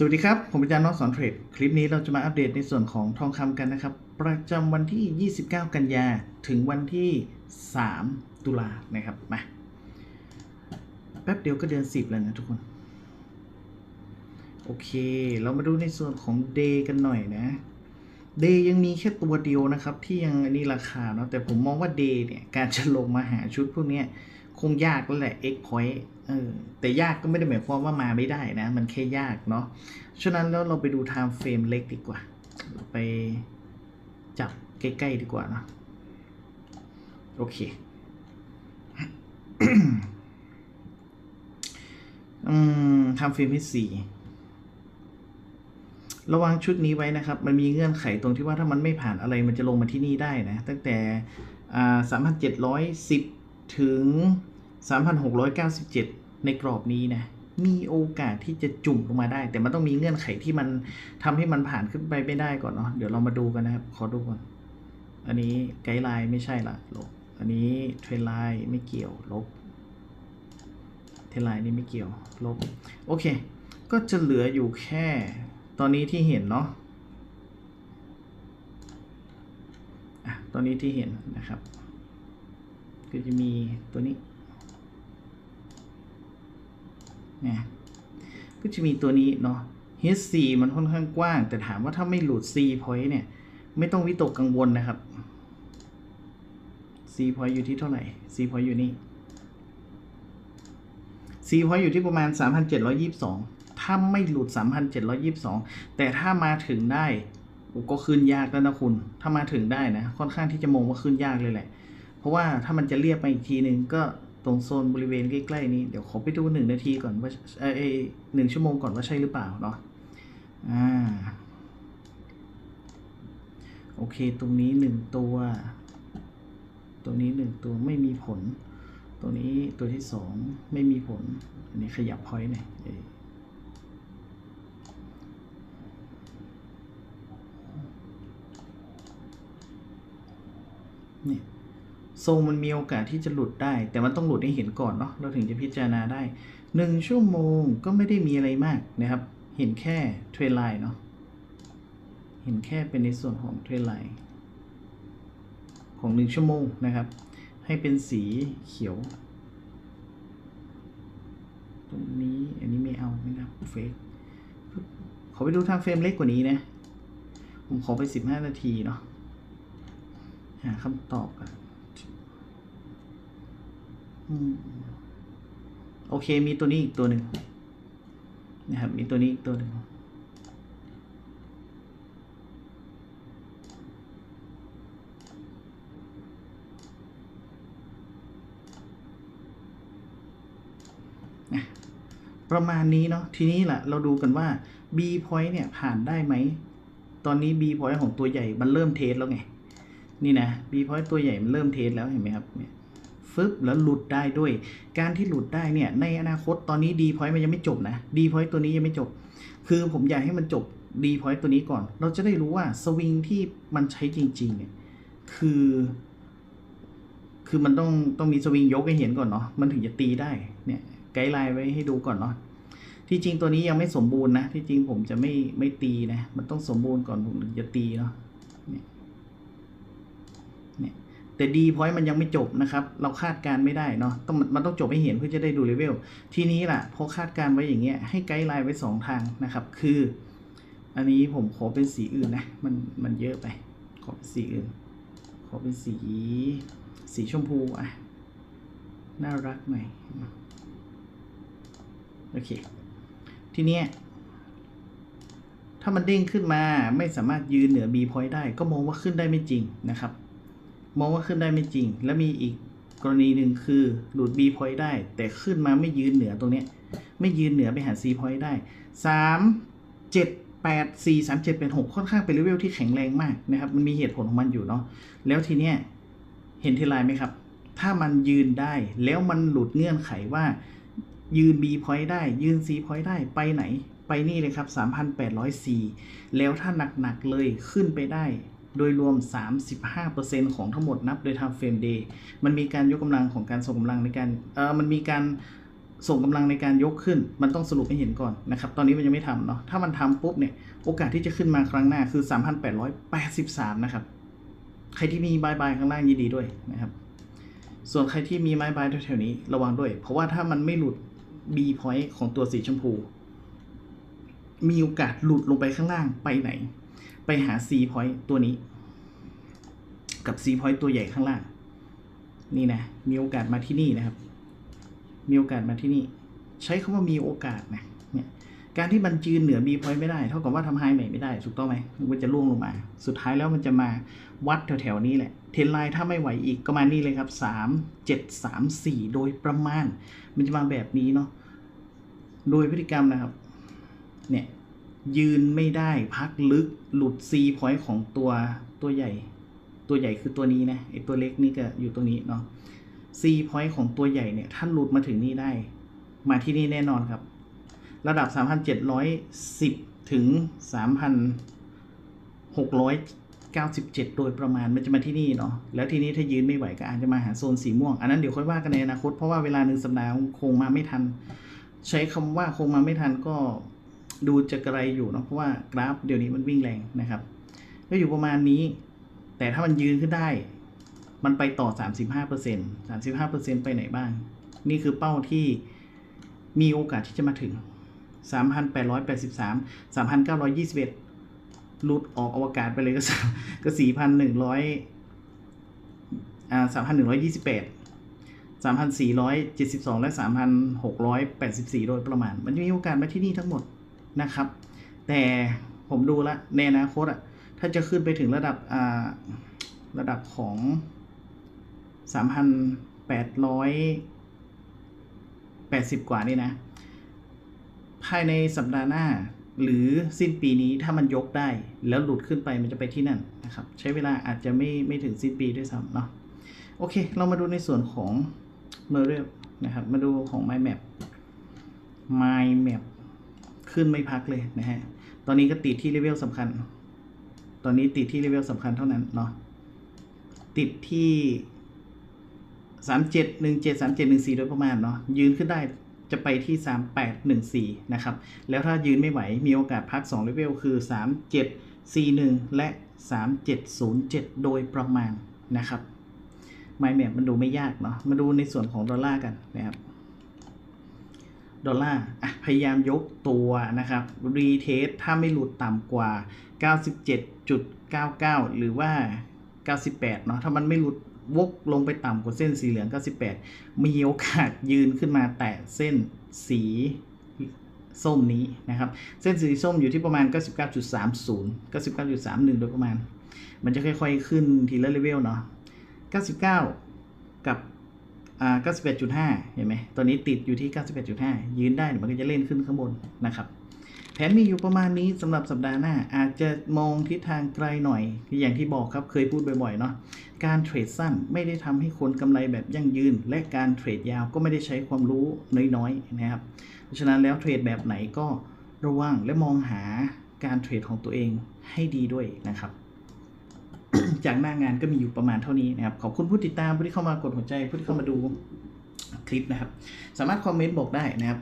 สวัสดีครับ ผมอาจารย์น้องสอนเทรด คลิปนี้เราจะมาอัปเดตในส่วนของทองคำกันนะครับ ประจำวันที่ 29 กันยาถึงวันที่ 3 ตุลานะครับ มา แป๊บเดียวก็เดือน 10 แล้วนะทุกคน โอเค เรามาดูในส่วนของ Day กันหน่อยนะ Day ยังมีแค่ตัวเดียวนะครับ ที่ยังอันนี้ราคาเนาะแต่ผมมองว่า Day เนี่ย การจะลงมาหาชุดพวกนี้คงยากแล้วแหละ X point เออแต่ยากก็ไม่ได้หมายความว่ามาไม่ได้นะ มันแค่ยากเนาะฉะนั้นแล้วเราไปดู time frame เล็กดีกว่า ไปจับใกล้ๆดีกว่านะโอเคอืม time frame ที่สี่ระวังชุดนี้ไว้นะครับ มันมีเงื่อนไขตรงที่ว่าถ้ามันไม่ผ่านอะไรมันจะลงมาที่นี่ได้นะ ตั้งแต่สามพันเจ็ดร้อยสิบถึง สามพันหกร้อยเก้าสิบเจ็ดในกรอบนี้นะ มีโอกาสที่จะจุ่มลงมาได้ แต่มันต้องมีเงื่อนไขที่มันทำให้มันผ่านขึ้นไปไม่ได้ก่อนเนาะเดี๋ยวเรามาดูกันนะครับ ขอดูก่อนอันนี้ไกด์ไลน์ไม่ใช่ละลบ อันนี้เทรนไลน์ไม่เกี่ยวลบ เทรนไลน์นี่ไม่เกี่ยวลบ โอเค ก็จะเหลืออยู่แค่ ตอนนี้ที่เห็นเนาะอะตอนนี้ที่เห็นนะครับ ก็จะมีตัวนี้ นะก็จะมีตัวนี้เนาะ H4 มันค่อนข้างกว้าง แต่ถามว่าถ้าไม่หลุด C point เนี่ย ไม่ต้องวิตกกังวลนะครับ C point อยู่ที่เท่าไหร่ C point อยู่นี่ C point อยู่ที่ประมาณ 3,722 ถ้าไม่หลุด 3,722 แต่ถ้ามาถึงได้ก็ขึ้นยากแล้วนะคุณ ถ้ามาถึงได้นะ ค่อนข้างที่จะมองว่าขึ้นยากเลยแหละ เพราะว่าถ้ามันจะเรียบไปอีกทีนึงก็ ตรงโซนบริเวณใกล้ๆนี้ เดี๋ยวขอไปดูหนึ่งนาทีก่อนว่าเออหนึ่งชั่วโมงก่อนว่าใช่หรือเปล่าเนาะอ่าโอเค ตรงนี้หนึ่งตัว ตรงนี้หนึ่งตัวไม่มีผลตัวนี้ตัวที่สองไม่มีผล อันนี้ขยับพอยต์หน่อยเนี่ย ทรงมันมีโอกาสที่จะหลุดได้ แต่มันต้องหลุดให้เห็นก่อนเนาะเราถึงจะพิจารณาได้หนึ่งชั่วโมงก็ไม่ได้มีอะไรมากนะครับ เห็นแค่เทรนไลน์เนาะเห็นแค่เป็นในส่วนของเทรนไลน์ของหนึ่งชั่วโมงนะครับ ให้เป็นสีเขียว ตรงนี้อันนี้ไม่เอาไม่นับเฟกขอไปดูทางเฟรมเล็กกว่านี้นะ ผมขอไปสิบห้านาทีเนาะหาคำตอบกัน โอเค มีตัวนี้อีกตัวหนึ่งนะครับ มีตัวนี้อีกตัวหนึ่งประมาณนี้เนาะ ทีนี้แหละเราดูกันว่า B point เนี่ยผ่านได้ไหม ตอนนี้ B point ของตัวใหญ่มันเริ่มเทสแล้วไง นี่นะ B point ตัวใหญ่มันเริ่มเทสแล้วเห็นไหมครับเนี่ย ฟึบแล้วหลุดได้ด้วย การที่หลุดได้เนี่ยในอนาคตตอนนี้ D point มันยังไม่จบนะ D point ตัวนี้ยังไม่จบ คือผมอยากให้มันจบ D point ตัวนี้ก่อน เราจะได้รู้ว่าสวิงที่มันใช้จริงๆเนี่ยคือ คือมันต้องต้องมีสวิงยกให้เห็นก่อนเนาะมันถึงจะตีได้เนี่ยไกด์ไลน์ไว้ให้ดูก่อนเนาะที่จริงตัวนี้ยังไม่สมบูรณ์นะ ที่จริงผมจะไม่ไม่ตีนะ มันต้องสมบูรณ์ก่อนผมถึงจะตีเนาะ เนี่ย เนี่ย แต่ดีพอยต์มันยังไม่จบนะครับ เราคาดการณ์ไม่ได้เนาะต้องมันต้องจบให้เห็นเพื่อจะได้ดูเลเวล ทีนี้ล่ะพอคาดการณ์ไว้อย่างเงี้ยให้ไกด์ไลน์ไว้สองทางนะครับ คือ อันนี้ผมขอเป็นสีอื่นนะ มันมันเยอะไป ขอเป็นสีอื่น ขอเป็นสี สีชมพูอะ น่ารักหน่อย โอเค ทีเนี้ยถ้ามันเด้งขึ้นมาไม่สามารถยืนเหนือ B point ได้ ก็มองว่าขึ้นได้ไม่จริงนะครับ มองว่าขึ้นได้ไม่จริง แล้วมีอีกกรณีหนึ่งคือหลุด B point ได้ แต่ขึ้นมาไม่ยืนเหนือตรงนี้ ไม่ยืนเหนือไปหา C point ได้สามเจ็ดแปดสี่สามเจ็ดเป็นหกค่อนข้างเป็นเลเวลที่แข็งแรงมากนะครับ มันมีเหตุผลของมันอยู่เนาะแล้วทีเนี้ยเห็นทีไลน์ไหมครับ ถ้ามันยืนได้แล้วมันหลุดเงื่อนไขว่า ยืน B point ได้ ยืน C point ได้ไปไหน ไปนี่เลยครับ 3,804 แล้วถ้าหนักๆเลยขึ้นไปได้ โดยรวม 35%ของทั้งหมดนับโดย time frame day มันมีการยกกำลังของการส่งกำลังในการเออมันมีการส่งกำลังในการยกขึ้น มันต้องสรุปให้เห็นก่อนนะครับ ตอนนี้มันยังไม่ทำเนาะ ถ้ามันทำปุ๊บเนี่ย โอกาสที่จะขึ้นมาครั้งหน้าคือ 3,883 นะครับ ใครที่มีบายบายข้างล่างยินดีด้วยนะครับ ส่วนใครที่มีไม้บายแถวๆนี้ระวังด้วย เพราะว่าถ้ามันไม่หลุด B point ของตัวสีชมพู มีโอกาสหลุดลงไปข้างล่างไปไหน ไปหา C point ตัวนี้ กับ C point ตัวใหญ่ข้างล่าง นี่นะ มีโอกาสมาที่นี่นะครับ มีโอกาสมาที่นี่ ใช้คำว่ามีโอกาสนะเนี่ยการที่มันยืนเหนือ B point ไม่ได้ เท่ากับว่าทำไฮใหม่ไม่ได้ ถูกต้องไหมมันจะล่วงลงมา สุดท้ายแล้วมันจะมาวัดแถวๆนี้แหละ เทนไลน์ถ้าไม่ไหวอีกก็มานี่เลยครับ 3 7 3 4 โดยประมาณ มันจะมาแบบนี้เนาะ โดยพฤติกรรมนะครับ เนี่ย ยืนไม่ได้พักลึกหลุด C point ของตัวตัวใหญ่ ตัวใหญ่คือตัวนี้นะไอตัวเล็กนี่ก็อยู่ตรงนี้เนาะ C point ของตัวใหญ่เนี่ยถ้านหลุดมาถึงนี่ได้ มาที่นี่แน่นอนครับ ระดับ 3,710 ถึง 3,697 โดยประมาณมันจะมาที่นี่เนาะแล้วทีนี้ถ้ายืนไม่ไหวก็อาจจะมาหาโซนสีม่วง อันนั้นเดี๋ยวค่อยว่ากันในอนาคตเพราะว่าเวลาหนึ่งสัปดาห์คงมาไม่ทัน ใช้คำว่าคงมาไม่ทันก็ ดูจะกระไรอยู่เนาะเพราะว่ากราฟเดี๋ยวนี้มันวิ่งแรงนะครับ ก็อยู่ประมาณนี้ แต่ถ้ามันยืนขึ้นได้ มันไปต่อ 35% 35%ไปไหนบ้าง นี่คือเป้าที่มีโอกาสที่จะมาถึง 3,883 3,921หลุดออกอวกาศไปเลยก็ก็ 4,100อ่า3,128 3,472 และ 3,684 โดยประมาณ มันจะมีโอกาสมาที่นี่ทั้งหมด นะครับ แต่ผมดูละในอนาคตอะถ้าจะขึ้นไปถึงระดับอ่าระดับของ 3,880 กว่านี่นะ ภายในสัปดาห์หน้า หรือสิ้นปีนี้ถ้ามันยกได้ แล้วหลุดขึ้นไปมันจะไปที่นั่นนะครับ ใช้เวลาอาจจะไม่ไม่ถึงสิ้นปีด้วยซ้ำเนาะโอเค เรามาดูในส่วนของ m e r i l นะครับ มาดูของ My Map My Map ขึ้นไม่พักเลยนะฮะ ตอนนี้ก็ติดที่เลเวลสำคัญ ตอนนี้ติดที่เลเวลสำคัญเท่านั้นเนาะ ติดที่สามเจ็ดหนึ่งเจ็ดสามเจ็ดหนึ่งสี่โดยประมาณเนาะ ยืนขึ้นได้จะไปที่สามแปดหนึ่งสี่นะครับ แล้วถ้ายืนไม่ไหว มีโอกาสพักสองเลเวลคือสามเจ็ดสี่หนึ่งและสามเจ็ดศูนย์เจ็ดโดยประมาณนะครับ ไมแมปมันดูไม่ยากเนาะ มาดูในส่วนของดอลลาร์กันนะครับ ดอลลาร์อะพยายามยกตัวนะครับ รีเทสถ้าไม่หลุดต่ำกว่า 97.99 หรือว่า 98 เนาะถ้ามันไม่หลุดวกลงไปต่ำกว่าเส้นสีเหลือง 98 มีโอกาสยืนขึ้นมาแตะเส้นสีส้มนี้นะครับ เส้นสีส้มอยู่ที่ประมาณ 99.30 99.31 โดยประมาณ มันจะค่อยๆขึ้นทีละเลเวลเนาะ 99 กับ อ่า98.5เห็นไหมตอนนี้ติดอยู่ที่98.5ยืนได้เดี๋ยวมันก็จะเล่นขึ้นข้างบนนะครับ แผนมีอยู่ประมาณนี้สำหรับสัปดาห์หน้า อาจจะมองทิศทางไกลหน่อย อย่างที่บอกครับเคยพูดบ่อยๆเนาะ การเทรดสั้นไม่ได้ทำให้คนกำไรแบบยั่งยืน และการเทรดยาวก็ไม่ได้ใช้ความรู้น้อยๆนะครับ เพราะฉะนั้นแล้วเทรดแบบไหนก็ระวังและมองหาการเทรดของตัวเองให้ดีด้วยนะครับ จากหน้างานก็มีอยู่ประมาณเท่านี้นะครับ ขอบคุณผู้ติดตามผู้ที่เข้ามากดหัวใจผู้ที่เข้ามาดูคลิปนะครับ สามารถคอมเมนต์บอกได้นะครับ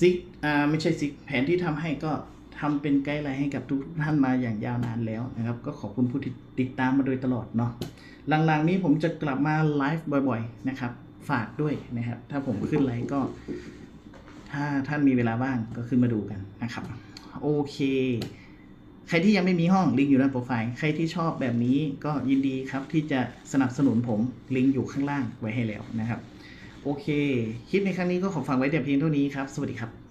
ซิกอ่าไม่ใช่ซิกแผนที่ทำให้ก็ทำเป็นไกด์ไลน์ให้กับทุกท่านมาอย่างยาวนานแล้วนะครับ ก็ขอบคุณผู้ที่ติดตามมาโดยตลอดเนาะหลังๆนี้ผมจะกลับมาไลฟ์บ่อย ๆ นะครับ ฝากด้วยนะครับ ถ้าผมขึ้นไลฟ์ก็ ถ้าท่านมีเวลาว่างก็ขึ้นมาดูกันนะครับ โอเค ใครที่ยังไม่มีห้องลิงก์อยู่ในโปรไฟล์ ใครที่ชอบแบบนี้ก็ยินดีครับที่จะสนับสนุนผมลิงก์อยู่ข้างล่างไว้ให้แล้วนะครับ โอเค คลิปในครั้งนี้ก็ขอฝากไว้แต่เพียงเท่านี้ครับ สวัสดีครับ